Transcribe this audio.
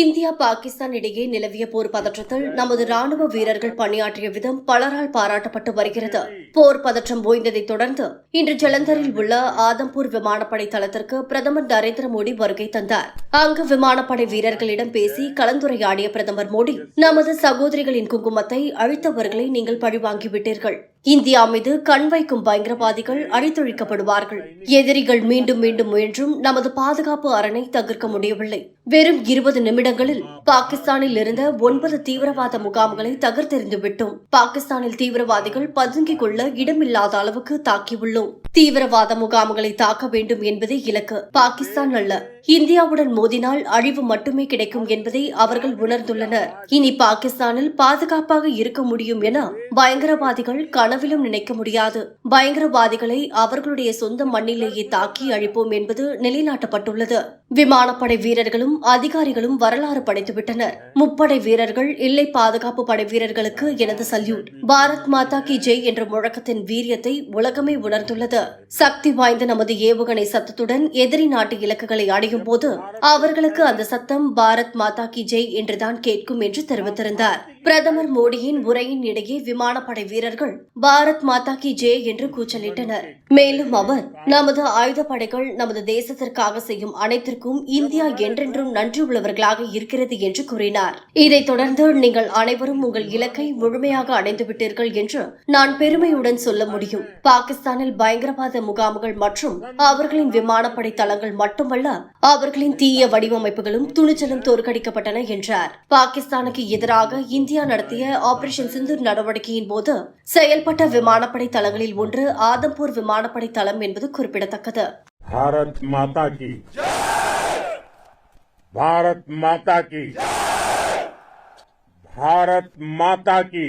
India Pakistan இடையே நிலவிய போர் பதற்றத்தில் நமது ராணுவ வீரர்கள் பணியாற்றிய விதம் பலரால் பாராட்டப்பட்டு வருகிறது. போர் பதற்றம் ஓய்ந்ததைத் தொடர்ந்து இன்று ஜலந்தரில் உள்ள ஆதம்பூர் விமானப்படை தளத்திற்கு பிரதமர் நரேந்திர மோடி வருகை தந்தார். அங்கு விமானப்படை வீரர்களிடம் பேசி கலந்துரையாடிய பிரதமர் மோடி நமது சகோதரிகளின் குங்குமத்தை அழித்தவர்களை நீங்கள் பழிவாங்கிவிட்டீர்கள். இந்தியா மீது கண் வைக்கும் பயங்கரவாதிகள் அழித்தொழிக்கப்படுவார்கள் எதிரிகள் மீண்டும் மீண்டும் முயன்றும் நமது பாதுகாப்பு அரணை தகர்க்க முடியவில்லை. வெறும் இருபது நிமிடங்களில் பாகிஸ்தானில் இருந்த ஒன்பது தீவிரவாத முகாம்களை தகர்த்தெறிந்து விட்டோம். பாகிஸ்தானில் தீவிரவாதிகள் பதுங்கிக் கொள்ள இடமில்லாத அளவுக்கு தாக்கியுள்ளோம். தீவிரவாத முகாம்களை தாக்க வேண்டும் என்பதே இலக்கு. பாகிஸ்தான் அல்ல இந்தியாவுடன் மோதினால் அழிவு மட்டுமே கிடைக்கும் என்பதை அவர்கள் உணர்ந்துள்ளனர். இனி பாகிஸ்தானில் பாதுகாப்பாக இருக்க முடியும் என பயங்கரவாதிகள் கனவிலும் நினைக்க முடியாது. பயங்கரவாதிகளை அவர்களுடைய சொந்த மண்ணிலேயே தாக்கி அழிப்போம் என்பது நிலைநாட்டப்பட்டுள்ளது. விமானப்படை வீரர்களும் அதிகாரிகளும் வரலாறு படைத்துவிட்டனர். முப்படை வீரர்கள் எல்லை பாதுகாப்பு படை வீரர்களுக்கு எனது சல்யூட். பாரத் மாதா கி ஜெய் என்ற முழக்கத்தின் வீரியத்தை உலகமே உணர்ந்துள்ளது. சக்தி வாய்ந்த நமது ஏவுகணை சத்தத்துடன் எதிரி நாட்டு இலக்குகளை அடையும் போது அவர்களுக்கு அந்த சத்தம் பாரத் மாதா கி ஜெய் என்றுதான் கேட்கும் என்று தெரிவித்திருந்தார். பிரதமர் மோடியின் உரையின் இடையே விமானப்படை வீரர்கள் பாரத் மாதா கி ஜே என்று கூச்சலிட்டனர். மேலும் அவர் நமது ஆயுதப்படைகள் நமது தேசத்திற்காக செய்யும் அனைத்திற்கும் இந்தியா என்றென்றும் நன்றி உள்ளவர்களாக இருக்கிறது என்று கூறினார். இதைத் தொடர்ந்து நீங்கள் அனைவரும் உங்கள் இலக்கை முழுமையாக அடைந்துவிட்டீர்கள் என்று நான் பெருமையுடன் சொல்ல முடியும். பாகிஸ்தானில் பயங்கரவாத முகாம்கள் மற்றும் அவர்களின் விமானப்படை தளங்கள் மட்டுமல்ல அவர்களின் தீய வடிவமைப்புகளும் துணிச்சலும் தோற்கடிக்கப்பட்டன என்றார். பாகிஸ்தானுக்கு எதிராக இந்திய இந்தியா நடத்திய ஆபரேஷன் சிந்தூர் நடவடிக்கையின் போது செயல்பட்ட விமானப்படை தளங்களில் ஒன்று ஆதம்பூர் விமானப்படை தளம் என்பது குறிப்பிடத்தக்கது. பாரத் மாதா கி. பாரத் மாதா கி. பாரத் மாதா கி.